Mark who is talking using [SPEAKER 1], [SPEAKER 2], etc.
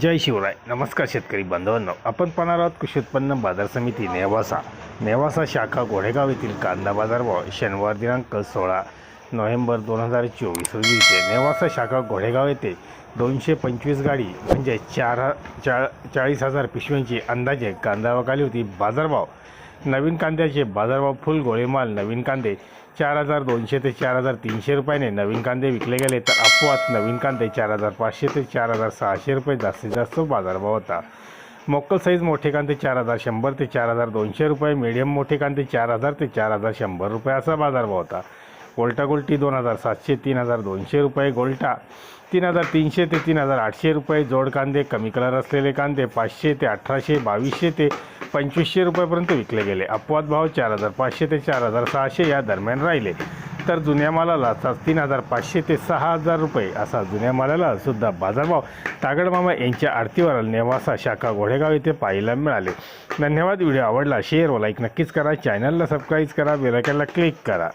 [SPEAKER 1] जय शिवराय. नमस्कार शेतकरी बांधवांनो. आपण पाहणार आहोत कृषी उत्पन्न बाजार समिती नेवासा. नेवासा शाखा घोडेगाव येथील कांदा बाजारभाव शनिवार दिनांक सोळा नोव्हेंबर दोन हजार चोवीस रोजी इथे नेवासा शाखा घोडेगाव येथे दोनशे पंचवीस गाडी म्हणजे चार चा चाळीस हजार पिशव्यांची अंदाजे कांदा वकाली होती. बाजारभाव नवीन कांद्याचे बाजारभाव फुल गोळेमाल नवीन कांदे. चार हजार दोनशे ते चार हजार तीनशे रुपयाने नवीन कांदे विकले गेले तर अपवात नवीन कांदे चार हजार पाचशे ते चार हजार सहाशे रुपये जास्तीत जास्त बाजारभाव होता. मोकल साईज मोठे कांदे चार हजार शंभर ते चार हजार दोनशे रुपये मीडियम मोठे कांदे चार हजार ते चार हजार शंभर रुपये असा बाजारभाव होता. गोल्टा गोल्टी दोन हजार सातशे तीन हजार दोनशे रुपये गोल्टा तीन हजार तीनशे ते तीन हजार आठशे रुपये जोड कांदे कमी कलर असलेले कांदे पाचशे ते अठराशे बावीसशे ते पंचवीसशे रुपयापर्यंत विकले गेले. अपवाद भाव चार हजार पाचशे ते चार हजार सहाशे या दरम्यान राहिले. तर जुन्या मालाला सा तीन हजार पाचशे ते सहा हजार रुपये असा जुन्या मालाला सुद्धा बाजारभाव. तागडमामा यांच्या आरतीवर नेवासा शाखा घोडेगाव येथे पाहायला मिळाले. धन्यवाद. व्हिडिओ आवडला शेअर व लाईक नक्कीच करा. चॅनलला सबस्क्राईब करा. बेलायकनला क्लिक करा.